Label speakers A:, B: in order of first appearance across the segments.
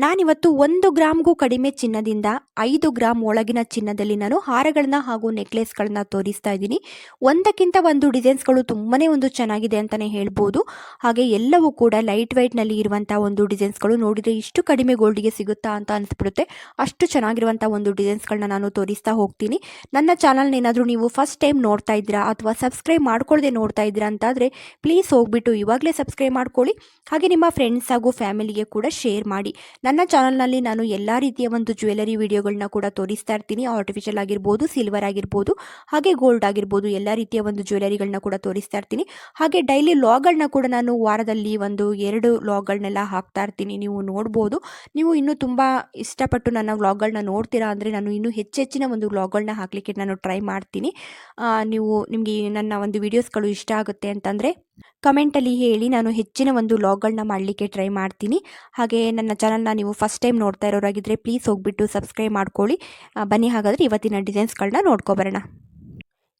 A: ನಾನಿವತ್ತು ಒಂದು ಗ್ರಾಮ್ಗೂ ಕಡಿಮೆ ಚಿನ್ನದಿಂದ ಐದು ಗ್ರಾಮ್ ಒಳಗಿನ ಚಿನ್ನದಲ್ಲಿ ನಾನು ಹಾರಗಳನ್ನ ಹಾಗೂ ನೆಕ್ಲೆಸ್ಗಳನ್ನ ತೋರಿಸ್ತಾ ಇದ್ದೀನಿ. ಒಂದಕ್ಕಿಂತ ಒಂದು ಡಿಸೈನ್ಸ್ಗಳು ತುಂಬಾ ಒಂದು ಚೆನ್ನಾಗಿದೆ ಅಂತಲೇ ಹೇಳ್ಬೋದು. ಹಾಗೆ ಎಲ್ಲವೂ ಕೂಡ ಲೈಟ್ ವೆಯ್ಟ್ನಲ್ಲಿ ಇರುವಂಥ ಒಂದು ಡಿಸೈನ್ಸ್ಗಳು ನೋಡಿದರೆ ಇಷ್ಟು ಕಡಿಮೆ ಗೋಲ್ಡ್ಗೆ ಸಿಗುತ್ತಾ ಅಂತ ಅನಿಸ್ಬಿಡುತ್ತೆ. ಅಷ್ಟು ಚೆನ್ನಾಗಿರುವಂಥ ಒಂದು ಡಿಸೈನ್ಸ್ಗಳನ್ನ ನಾನು ತೋರಿಸ್ತಾ ಹೋಗ್ತೀನಿ. ನನ್ನ ಚಾನಲ್ನ ಏನಾದರೂ ನೀವು ಫಸ್ಟ್ ಟೈಮ್ ನೋಡ್ತಾ ಇದ್ದೀರಾ ಅಥವಾ ಸಬ್ಸ್ಕ್ರೈಬ್ ಮಾಡ್ಕೊಳ್ಳದೆ ನೋಡ್ತಾ ಇದ್ದೀರಾ ಅಂತಾದರೆ ಪ್ಲೀಸ್ ಹೋಗ್ಬಿಟ್ಟು ಇವಾಗಲೇ ಸಬ್ಸ್ಕ್ರೈಬ್ ಮಾಡ್ಕೊಳ್ಳಿ. ಹಾಗೆ ನಿಮ್ಮ ಫ್ರೆಂಡ್ಸ್ ಹಾಗೂ ಫ್ಯಾಮಿಲಿಗೆ ಕೂಡ ಶೇರ್ ಮಾಡಿ. ನನ್ನ ಚಾನಲ್ನಲ್ಲಿ ನಾನು ಎಲ್ಲ ರೀತಿಯ ಒಂದು ಜ್ಯುವೆಲರಿ ವಿಡಿಯೋಗಳನ್ನ ಕೂಡ ತೋರಿಸ್ತಾ ಇರ್ತೀನಿ. ಆರ್ಟಿಫಿಷಿಯಲ್ ಆಗಿರ್ಬೋದು ಸಿಲ್ವರ್ ಆಗಿರ್ಬೋದು, ಹಾಗೆ ಗೋಲ್ಡ್ ಆಗಿರ್ಬೋದು, ಎಲ್ಲ ರೀತಿಯ ಒಂದು ಜ್ಯುವೆಲರಿಗಳನ್ನ ಕೂಡ ತೋರಿಸ್ತಾ ಇರ್ತೀನಿ. ಹಾಗೆ ಡೈಲಿ ಲಾಗ್ಗಳನ್ನ ಕೂಡ ನಾನು ವಾರದಲ್ಲಿ ಒಂದು ಎರಡು ಲಾಗ್ಗಳನ್ನೆಲ್ಲ ಹಾಕ್ತಾ ಇರ್ತೀನಿ. ನೀವು ನೋಡ್ಬೋದು. ನೀವು ಇನ್ನೂ ತುಂಬ ಇಷ್ಟಪಟ್ಟು ನನ್ನ ವ್ಲಾಗ್ಗಳನ್ನ ನೋಡ್ತೀರಾ ಅಂದರೆ ನಾನು ಇನ್ನೂ ಹೆಚ್ಚೆಚ್ಚಿನ ಒಂದು ವ್ಲಾಗ್ಗಳನ್ನ ಹಾಕಲಿಕ್ಕೆ ನಾನು ಟ್ರೈ ಮಾಡ್ತೀನಿ. ನೀವು, ನಿಮಗೆ ನನ್ನ ಒಂದು ವೀಡಿಯೋಸ್ಗಳು ಇಷ್ಟ ಆಗುತ್ತೆ ಅಂತಂದರೆ ಕಮೆಂಟಲ್ಲಿ ಹೇಳಿ ನಾನು ಹೆಚ್ಚಿನ ಒಂದು ವ್ಲಾಗ್ಗಳನ್ನ ಮಾಡಲಿಕ್ಕೆ ಟ್ರೈ ಮಾಡ್ತೀನಿ. ಹಾಗೆ ನನ್ನ ಚಾನಲ್ನ ನೀವು ಫಸ್ಟ್ ಟೈಮ್ ನೋಡ್ತಾ ಇರೋರಾಗಿದ್ದರೆ ಪ್ಲೀಸ್ ಹೋಗ್ಬಿಟ್ಟು ಸಬ್ಸ್ಕ್ರೈಬ್ ಮಾಡ್ಕೊಳ್ಳಿ. ಬನ್ನಿ ಹಾಗಾದರೆ ಇವತ್ತಿನ ಡಿಸೈನ್ಸ್ಗಳನ್ನ ನೋಡ್ಕೊಬರೋಣ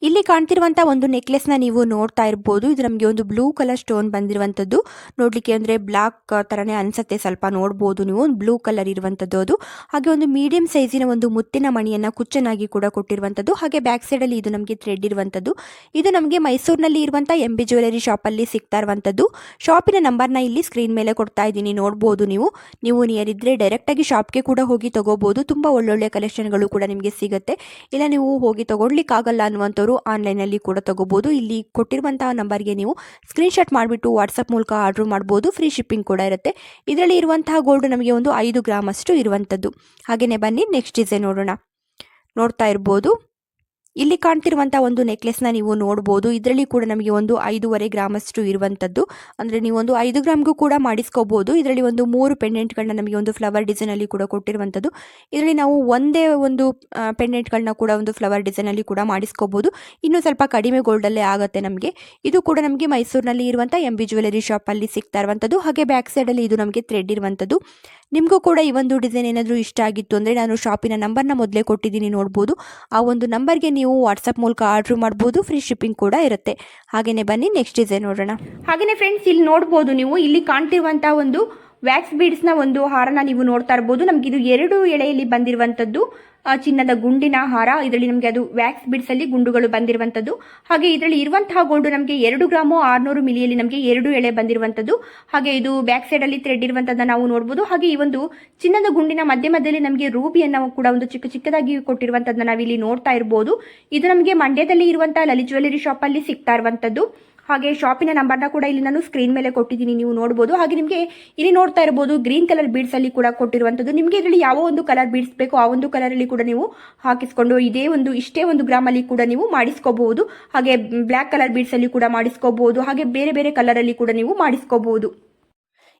A: ಇಲ್ಲಿ ಕಾಣ್ತಿರುವಂಥ ಒಂದು ನೆಕ್ಲೆಸ್ನ ನೀವು ನೋಡ್ತಾ ಇರ್ಬೋದು. ಇದು ನಮಗೆ ಒಂದು ಬ್ಲೂ ಕಲರ್ ಸ್ಟೋನ್ ಬಂದಿರುವಂತದ್ದು. ನೋಡಲಿಕ್ಕೆ ಅಂದ್ರೆ ಬ್ಲಾಕ್ ತರನೇ ಅನಿಸುತ್ತೆ. ಸ್ವಲ್ಪ ನೋಡ್ಬೋದು ನೀವು. ಒಂದು ಬ್ಲೂ ಕಲರ್ ಇರುವಂತದ್ದು ಅದು. ಹಾಗೆ ಒಂದು ಮೀಡಿಯಂ ಸೈಜಿನ ಒಂದು ಮುತ್ತಿನ ಮಣಿಯನ್ನು ಕುಚ್ಚನಾಗಿ ಕೂಡ ಕೊಟ್ಟಿರುವಂತದ್ದು. ಹಾಗೆ ಬ್ಯಾಕ್ ಸೈಡ್ ಅಲ್ಲಿ ಇದು ನಮಗೆ ಥ್ರೆಡ್ ಇರುವಂತದ್ದು. ಇದು ನಮಗೆ ಮೈಸೂರಿನಲ್ಲಿ ಇರುವಂಥ ಎಂ ಬಿ ಜ್ಯುವೆಲರಿ ಅಲ್ಲಿ ಸಿಗ್ತಾ ಇರುವಂಥದ್ದು ಶಾಪಿನ ನಂಬರ್ನ ಇಲ್ಲಿ ಸ್ಕ್ರೀನ್ ಮೇಲೆ ಕೊಡ್ತಾ ಇದ್ದೀನಿ. ನೋಡ್ಬೋದು ನೀವು. ನೀವು ನಿಯರ್ ಇದ್ದರೆ ಶಾಪ್ ಶಾಪ್ಗೆ ಕೂಡ ಹೋಗಿ ತಗೋಬಹುದು ತುಂಬಾ ಒಳ್ಳೊಳ್ಳೆ ಕಲೆಕ್ಷನ್ಗಳು ಕೂಡ ನಿಮಗೆ ಸಿಗುತ್ತೆ. ಇಲ್ಲ ನೀವು ಹೋಗಿ ತಗೊಳ್ಲಿಕ್ಕಾಗಲ್ಲ ಅನ್ನುವಂಥವ್ರು ಆನ್ಲೈನಲ್ಲಿ ಕೂಡ ತಗೋಬೋದು. ಇಲ್ಲಿ ಕೊಟ್ಟಿರುವಂತಹ ನಂಬರ್ಗೆ ನೀವು ಸ್ಕ್ರೀನ್ಶಾಟ್ ಮಾಡಿಬಿಟ್ಟು ವಾಟ್ಸಪ್ ಮೂಲಕ ಆರ್ಡ್ರ್ ಮಾಡ್ಬೋದು. ಫ್ರೀ ಶಿಪ್ಪಿಂಗ್ ಕೂಡ ಇರುತ್ತೆ. ಇದರಲ್ಲಿ ಇರುವಂತಹ ಗೋಲ್ಡ್ ನಮಗೆ ಒಂದು ಐದು ಗ್ರಾಮ್ ಅಷ್ಟು ಇರುವಂಥದ್ದು. ಹಾಗೆಯೇ ಬನ್ನಿ, ನೆಕ್ಸ್ಟ್ ಡಿಸೈನ್ ನೋಡೋಣ. ನೋಡ್ತಾ ಇರ್ಬೋದು. ಇಲ್ಲಿ ಕಾಣ್ತಿರುವಂತಹ ಒಂದು ನೆಕ್ಲೆಸ್ನ ನೀವು ನೋಡಬಹುದು ಇದರಲ್ಲಿ ಕೂಡ ನಮಗೆ ಒಂದು ಐದೂವರೆ ಗ್ರಾಮಷ್ಟು ಇರುವಂತದ್ದು. ಅಂದ್ರೆ ನೀವು ಒಂದು ಐದು ಗ್ರಾಮ್ಗೂ ಕೂಡ ಮಾಡಿಸ್ಕೋಬಹುದು ಇದರಲ್ಲಿ ಒಂದು ಮೂರು ಪೆಂಡೆಂಟ್ ಗಳನ್ನ ನಮಗೆ ಒಂದು ಫ್ಲವರ್ ಡಿಸೈನ್ ಅಲ್ಲಿ ಕೂಡ ಕೊಟ್ಟಿರುವಂತದ್ದು. ಇದರಲ್ಲಿ ನಾವು ಒಂದೇ ಒಂದು ಪೆಂಡೆಂಟ್ ಗಳನ್ನ ಕೂಡ ಒಂದು ಫ್ಲವರ್ ಡಿಸೈನ್ ಅಲ್ಲಿ ಕೂಡ ಮಾಡಿಸ್ಕೋಬಹುದು ಇನ್ನು ಸ್ವಲ್ಪ ಕಡಿಮೆ ಗೋಲ್ಡ್ ಅಲ್ಲೇ ಆಗುತ್ತೆ ನಮಗೆ. ಇದು ಕೂಡ ನಮಗೆ ಮೈಸೂರಿನಲ್ಲಿ ಇರುವಂತಹ ಎಂ ಬಿ ಜ್ಯುವೆಲರಿ ಅಲ್ಲಿ ಸಿಗ್ತಾ ಇರುವಂತದ್ದು. ಹಾಗೆ ಬ್ಯಾಕ್ ಸೈಡ್ ಅಲ್ಲಿ ಇದು ನಮಗೆ ಥ್ರೆಡ್ ಇರುವಂಥದ್ದು ನಿಮಗೂ ಕೂಡ ಈ ಒಂದು ಡಿಸೈನ್ ಏನಾದರೂ ಇಷ್ಟ ಆಗಿತ್ತು ಅಂದರೆ ನಾನು ಶಾಪಿನ ನಂಬರ್ನ ಮೊದಲೇ ಕೊಟ್ಟಿದ್ದೀನಿ ನೋಡ್ಬೋದು. ಆ ಒಂದು ನಂಬರ್ಗೆ ನೀವು ವಾಟ್ಸಪ್ ಮೂಲಕ ಆರ್ಡ್ರ್ ಮಾಡ್ಬೋದು ಫ್ರೀ ಶಿಪ್ಪಿಂಗ್ ಕೂಡ ಇರುತ್ತೆ. ಹಾಗೆಯೇ ಬನ್ನಿ ನೆಕ್ಸ್ಟ್ ಡಿಸೈನ್ ನೋಡೋಣ.
B: ಹಾಗೆಯೇ ಫ್ರೆಂಡ್ಸ್ ಇಲ್ಲಿ ನೋಡ್ಬೋದು ನೀವು, ಇಲ್ಲಿ ಕಾಣ್ತಿರುವಂಥ ಒಂದು ವ್ಯಾಕ್ಸ್ ಬೀಡ್ಸ್ನ ಒಂದು ಹಾರನ ನೀವು ನೋಡ್ತಾ ಇರ್ಬೋದು. ನಮಗಿದು ಎರಡು ಎಳೆಯಲ್ಲಿ ಬಂದಿರುವಂಥದ್ದು ಚಿನ್ನದ ಗುಂಡಿನ ಹಾರ, ಇದರಲ್ಲಿ ನಮಗೆ ಅದು ವ್ಯಾಕ್ಸ್ ಬಿಡ್ಸ್ ಅಲ್ಲಿ ಗುಂಡುಗಳು ಬಂದಿರುವಂಥದ್ದು ಹಾಗೆ ಇದರಲ್ಲಿ ಇರುವಂತಹ ಗೋಲ್ಡ್ ನಮಗೆ ಎರಡು ಗ್ರಾಮು ಆರ್ನೂರು ಮಿಲಿಯಲ್ಲಿ ನಮಗೆ ಎರಡು ಎಳೆ ಬಂದಿರುವಂಥದ್ದು ಹಾಗೆ ಇದು ಬ್ಯಾಕ್ ಸೈಡ್ ಅಲ್ಲಿ ಥ್ರೆಡ್ ನಾವು ನೋಡಬಹುದು ಹಾಗೆ ಈ ಒಂದು ಚಿನ್ನದ ಗುಂಡಿನ ಮಧ್ಯ ಮಧ್ಯದಲ್ಲಿ ನಮಗೆ ರೂಬಿಯನ್ನು ಕೂಡ ಒಂದು ಚಿಕ್ಕ ಚಿಕ್ಕದಾಗಿ ಕೊಟ್ಟಿರುವಂತದ್ದನ್ನ ನಾವಿಲ್ಲಿ ನೋಡ್ತಾ ಇರಬಹುದು ಇದು ನಮಗೆ ಮಂಡ್ಯದಲ್ಲಿ ಇರುವಂತಹ ಲಲಿತ್ ಜ್ಯುವೆಲರಿ ಶಾಪ್ ಅಲ್ಲಿ ಸಿಗ್ತಾ ಇರುವಂತದ್ದು. ಹಾಗೆ ಶಾಪಿನ ನಂಬರ್ನ ಕೂಡ ಇಲ್ಲಿ ನಾನು ಸ್ಕ್ರೀನ್ ಮೇಲೆ ಕೊಟ್ಟಿದ್ದೀನಿ, ನೀವು ನೋಡ್ಬೋದು. ಹಾಗೆ ನಿಮಗೆ ಇಲ್ಲಿ ನೋಡ್ತಾ ಇರ್ಬೋದು ಗ್ರೀನ್ ಕಲರ್ ಬೀಡ್ಸ್ ಅಲ್ಲಿ ಕೂಡ ಕೊಟ್ಟಿರುವಂಥದ್ದು ನಿಮಗೆ ಇದರಲ್ಲಿ ಯಾವ ಒಂದು ಕಲರ್ ಬೀಡ್ಸ್ ಬೇಕೋ ಆ ಒಂದು ಕಲರ್ ಅಲ್ಲಿ ಕೂಡ ನೀವು ಹಾಕಿಸ್ಕೊಂಡು, ಇದೇ ಒಂದು, ಇಷ್ಟೇ ಒಂದು ಗ್ರಾಮ್ ಅಲ್ಲಿ ಕೂಡ ನೀವು ಮಾಡಿಸ್ಕೋಬಹುದು. ಹಾಗೆ ಬ್ಲ್ಯಾಕ್ ಕಲರ್ ಬೀಡ್ಸ್ ಅಲ್ಲಿ ಕೂಡ ಮಾಡಿಸ್ಕೋಬಹುದು. ಹಾಗೆ, ಬೇರೆ ಬೇರೆ ಕಲರ್ ಅಲ್ಲಿ ಕೂಡ ನೀವು ಮಾಡಿಸ್ಕೋಬಹುದು.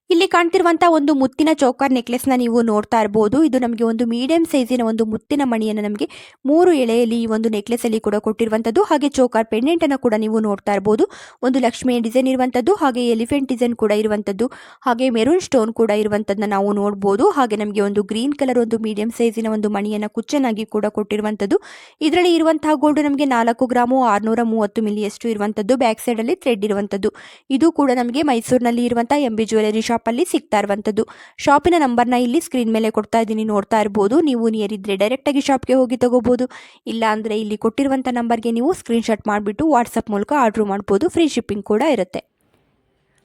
A: ಇಲ್ಲಿ ಕಾಣ್ತಿರುವಂತಹ ಒಂದು ಮುತ್ತಿನ ಚೌಕರ್ನ ನೀವು ನೋಡ್ತಾ ಇರಬಹುದು ಇದು ನಮಗೆ ಒಂದು ಮೀಡಿಯಂ ಸೈಜಿನ ಒಂದು ಮುತ್ತಿನ ಮಣಿಯನ್ನು ನಮಗೆ ಮೂರು ಎಳೆಯಲ್ಲಿ ಈ ಒಂದು ನೆಕ್ಲೆಸ್ ಅಲ್ಲಿ ಕೂಡ ಕೊಟ್ಟಿರುವಂತದ್ದು. ಹಾಗೆ ಚೌಕಾರ್ ಪೆಂಡೆಂಟ್ ಅನ್ನು ಕೂಡ ನೀವು ನೋಡ್ತಾ ಇರಬಹುದು ಒಂದು ಲಕ್ಷ್ಮಿಯ ಡಿಸೈನ್ ಇರುವಂತದ್ದು, ಹಾಗೆ ಎಲಿಫೆಂಟ್ ಡಿಸೈನ್ ಕೂಡ ಇರುವಂತದ್ದು, ಹಾಗೆ ಮೆರೂನ್ ಸ್ಟೋನ್ ಕೂಡ ಇರುವಂತದ್ದನ್ನ ನಾವು ನೋಡಬಹುದು ಹಾಗೆ ನಮಗೆ ಒಂದು ಗ್ರೀನ್ ಕಲರ್ ಒಂದು ಮೀಡಿಯಂ ಸೈಜಿನ ಒಂದು ಮಣಿಯನ್ನು ಕುಚ್ಚನಾಗಿ ಕೂಡ ಕೊಟ್ಟಿರುವಂತದ್ದು. ಇದರಲ್ಲಿ ಇರುವಂತಹ ಗೋಲ್ಡ್ ನಮಗೆ ನಾಲ್ಕು ಗ್ರಾಮು ಆರ್ನೂರ ಮೂವತ್ತು ಮಿಲಿಯಷ್ಟು ಇರುವಂತದ್ದು. ಬ್ಯಾಕ್ ಸೈಡ್ ಅಲ್ಲಿ ಥ್ರೆಡ್ ಇರುವಂತದ್ದು. ಇದು ಕೂಡ ನಮಗೆ ಮೈಸೂರಿನಲ್ಲಿ ಇರುವಂತಹ ಎಂಬಿ ಜ್ಯುವೆಲರಿ ಶಾಪಲ್ಲಿ ಸಿಗ್ತಾ ಇರುವಂಥದ್ದು ಶಾಪಿನ ನಂಬರ್ನ ಇಲ್ಲಿ ಸ್ಕ್ರೀನ್ ಮೇಲೆ ಕೊಡ್ತಾ ಇದ್ದೀನಿ, ನೋಡ್ತಾ ಇರ್ಬೋದು. ನೀವು ನಿಯರ್ ಇದ್ದರೆ ಡೈರೆಕ್ಟಾಗಿ ಶಾಪ್ಗೆ ಹೋಗಿ ತಗೋಬೋದು. ಇಲ್ಲ ಅಂದ್ರೆ ಇಲ್ಲಿ ಕೊಟ್ಟಿರುವಂಥ ನಂಬರ್ಗೆ ನೀವು ಸ್ಕ್ರೀನ್ಶಾಟ್ ಮಾಡಿಬಿಟ್ಟು ವಾಟ್ಸಪ್ ಮೂಲಕ ಆರ್ಡ್ರ್ ಮಾಡ್ಬೋದು. ಫ್ರೀ ಶಿಪ್ಪಿಂಗ್ ಕೂಡ ಇರುತ್ತೆ.